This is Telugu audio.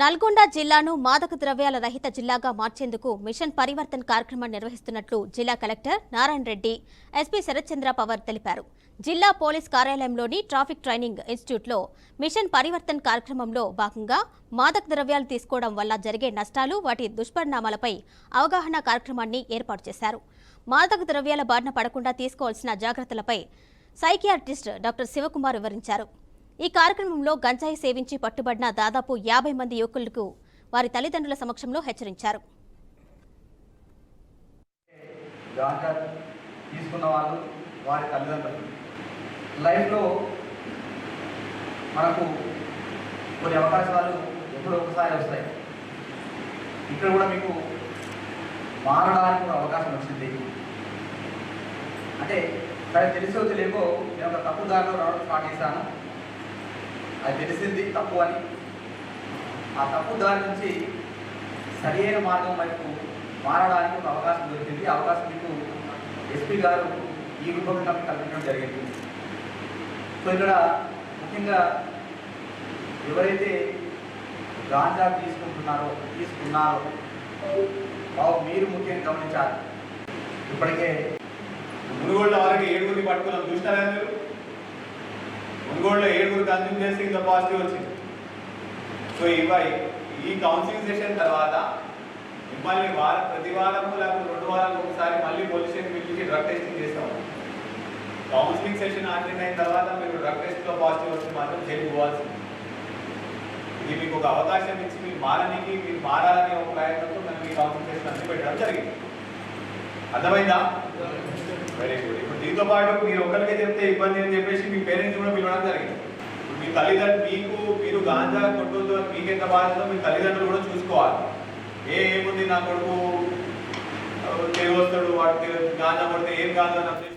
నల్గొండ జిల్లాను మాదక ద్రవ్యాల రహిత జిల్లాగా మార్చేందుకు మిషన్ పరివర్తన్ కార్యక్రమం నిర్వహిస్తున్నట్లు జిల్లా కలెక్టర్ నారాయణ రెడ్డి ఎస్పీ శరత్చంద్ర పవర్ తెలిపారు. జిల్లా పోలీస్ కార్యాలయంలోని ట్రాఫిక్ ట్రైనింగ్ ఇన్స్టిట్యూట్లో మిషన్ పరివర్తన్ కార్యక్రమంలో భాగంగా మాదక ద్రవ్యాలు తీసుకోవడం వల్ల జరిగే నష్టాలు వాటి దుష్పరిణామాలపై అవగాహన కార్యక్రమాన్ని ఏర్పాటు చేశారు. మాదక ద్రవ్యాల బారిన పడకుండా తీసుకోవాల్సిన జాగ్రత్తలపై సైకియాట్రిస్ట్ డాక్టర్ శివకుమార్ వివరించారు. ఈ కార్యక్రమంలో గంజాయి సేవించి పట్టుబడిన దాదాపు యాభై మంది యువకులకు వారి తల్లిదండ్రుల సమక్షంలో హెచ్చరించారు. తీసుకున్న వాళ్ళు వారి తల్లిదండ్రులు. లైఫ్లో మనకు కొన్ని అవకాశాలు ఎప్పుడో ఒకసారి వస్తాయి. ఇక్కడ కూడా మీకు మారడానికి కూడా అవకాశం వచ్చింది. అంటే సరే తెలిసో తెలియకో నేను ఒక తప్పు దారిలో రావడం స్టార్ట్ చేశాను. అది తెలిసింది తప్పు అని. ఆ తప్పు దారి నుంచి సరైన మార్గం వైపు మారడానికి ఒక అవకాశం దొరికింది. అవకాశం మీకు ఎస్పీ గారు ఈ రూపంగా మీకు కల్పించడం జరిగింది. సో ఇక్కడ ముఖ్యంగా ఎవరైతే గాంజా తీసుకుంటున్నారో తీసుకున్నారో బాబు మీరు ముఖ్యంగా గమనించాలి. ఇప్పటికే మునుగోళ్ళ వరకు ఏడుగురిని పట్టుకున్నాం చూస్తారా మీరు? మునుగోడులో ఏడుగురు కన్జ్యూమ్ చేసి ఇంత పాజిటివ్ వచ్చింది. సో ఇవ ఈ కౌన్సిలింగ్ సెషన్ తర్వాత మిమ్మల్ని వారం ప్రతి వారము లేకపోతే రెండు వారాలకు ఒకసారి మళ్ళీ పోలీస్ స్టేషన్ పిలిచి డ్రగ్ టెస్టింగ్ చేస్తాము. కౌన్సిలింగ్ సెషన్ అటెండ్ అయిన తర్వాత మీరు డ్రగ్ టెస్ట్లో పాజిటివ్ వస్తే మాత్రం జైలు పోవాల్సింది. ఇది మీకు ఒక అవకాశం ఇచ్చి మీరు మారడానికి మీరు మారాలని ఒక ప్రయత్నంతో మేము ఈ కౌన్సిలింగ్ సెషన్ అన్ని పెట్టడం జరిగింది. అర్థమైందా? వెరీ గుడ్ ఇప్పుడు పాటు మీరు ఒకరికే చెప్తే ఇబ్బంది అని చెప్పేసి మీ పేరెంట్స్ కూడా పిలవడం జరిగింది. మీ తల్లిదండ్రులు మీకు మీరు గాంజా కొట్టుతో మీకు ఎంత బాధ్యత మీ తల్లిదండ్రులు కూడా చూసుకోవాలి. ఏ ఏముంది నా కొడుకు? ఆ, తిరిగి వస్తాడు వాడు గాంజా కొడితే ఏం గాంజా అని